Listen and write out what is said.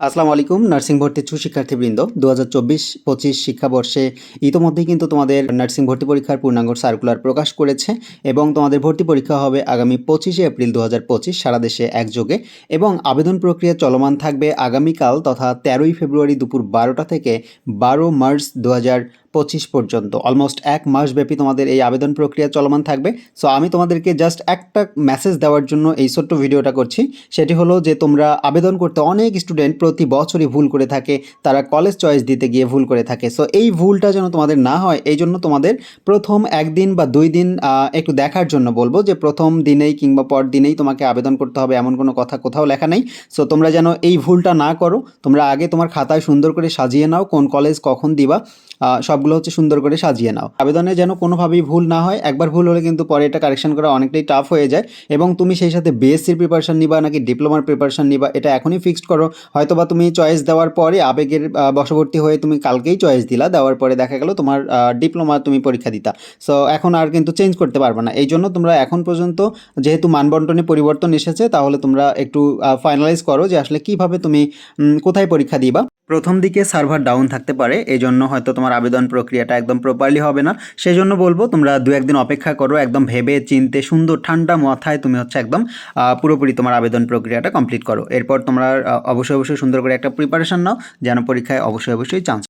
আসসালামু আলাইকুম, নার্সিং ভর্তি ইচ্ছুক শিক্ষার্থীবৃন্দ দু হাজার চব্বিশ পঁচিশ শিক্ষাবর্ষে ইতোমধ্যেই কিন্তু তোমাদের নার্সিং ভর্তি পরীক্ষার পূর্ণাঙ্গ সার্কুলার প্রকাশ করেছে এবং তোমাদের ভর্তি পরীক্ষা হবে আগামী পঁচিশে এপ্রিল দু হাজার পঁচিশ সারা দেশে একযোগে এবং আবেদন প্রক্রিয়া চলমান থাকবে আগামীকাল তথা তেরোই ফেব্রুয়ারি দুপুর বারোটা থেকে বারো মার্চ দু হাজার পঁচিশ পর্যন্ত। অলমোস্ট এক মাস ব্যাপী তোমাদের এই আবেদন প্রক্রিয়া চলমান থাকবে। সো আমি তোমাদেরকে জাস্ট একটা মেসেজ দেওয়ার জন্য এই ছোট্ট ভিডিওটা করছি। সেটি হলো যে তোমরা আবেদন করতে অনেক স্টুডেন্ট প্রতি বছরই ভুল করে থাকে। তারা কলেজ চয়েস দিতে গিয়ে ভুল করে থাকে। সো এই ভুলটা যেন তোমাদের না হয় এই জন্য তোমাদের প্রথম একদিন বা দুই দিন একটু দেখার জন্য বলব যে প্রথম দিনেই কিংবা পর দিনেই তোমাকে আবেদন করতে হবে এমন কোনো কথা কোথাও লেখা নেই। সো তোমরা যেন এই ভুলটা না করো তোমরা আগে তোমার খাতায় সুন্দর করে সাজিয়ে নাও কোন কলেজ কখন দিবা আহ, সবগুলো হচ্ছে সুন্দর করে সাজিয়ে নাও। আবেদনে যেন কোনোভাবেই ভুল না হয়, একবার ভুল হলে কিন্তু পরে এটা কারেকশন করা অনেকটাই টাফ হয়ে যায় এবং তুমি সেই সাথে বিএসসির প্রিপারেশন নিবা নাকি ডিপ্লোমার প্রিপারেশন নিবা, এটা এখনই ফিক্সড করো। হয়তোবা তুমি চয়েস দেওয়ার পরে আবেগের বশবর্তী হয়ে তুমি কালকেই চয়েস দিলা, দেওয়ার পরে দেখা গেল তোমার ডিপ্লোমা তুমি পরীক্ষা দিতা। সো এখন আর কিন্তু চেঞ্জ করতে পারবে না। এই জন্য তোমরা এখন পর্যন্ত যেহেতু মানবন্টনে পরিবর্তন এসেছে, তাহলে তোমরা একটু ফাইনালাইজ করো যে আসলে কীভাবে তুমি কোথায় পরীক্ষা দিবা। প্রথম দিকে সার্ভার ডাউন থাকতে পারে এই জন্য হয়তো তোমার আবেদন প্রক্রিয়াটা একদম প্রপারলি হবে না। সেই জন্য বলব, তোমরা দু একদিন অপেক্ষা করো, একদম ভেবে চিনতে সুন্দর ঠান্ডা মাথায় তুমি হচ্ছে একদম পুরোপুরি তোমার আবেদন প্রক্রিয়াটা কমপ্লিট করো। এরপর তোমরা অবশ্যই অবশ্যই সুন্দর করে একটা প্রিপারেশন নাও, যেন পরীক্ষায় অবশ্যই অবশ্যই চান্স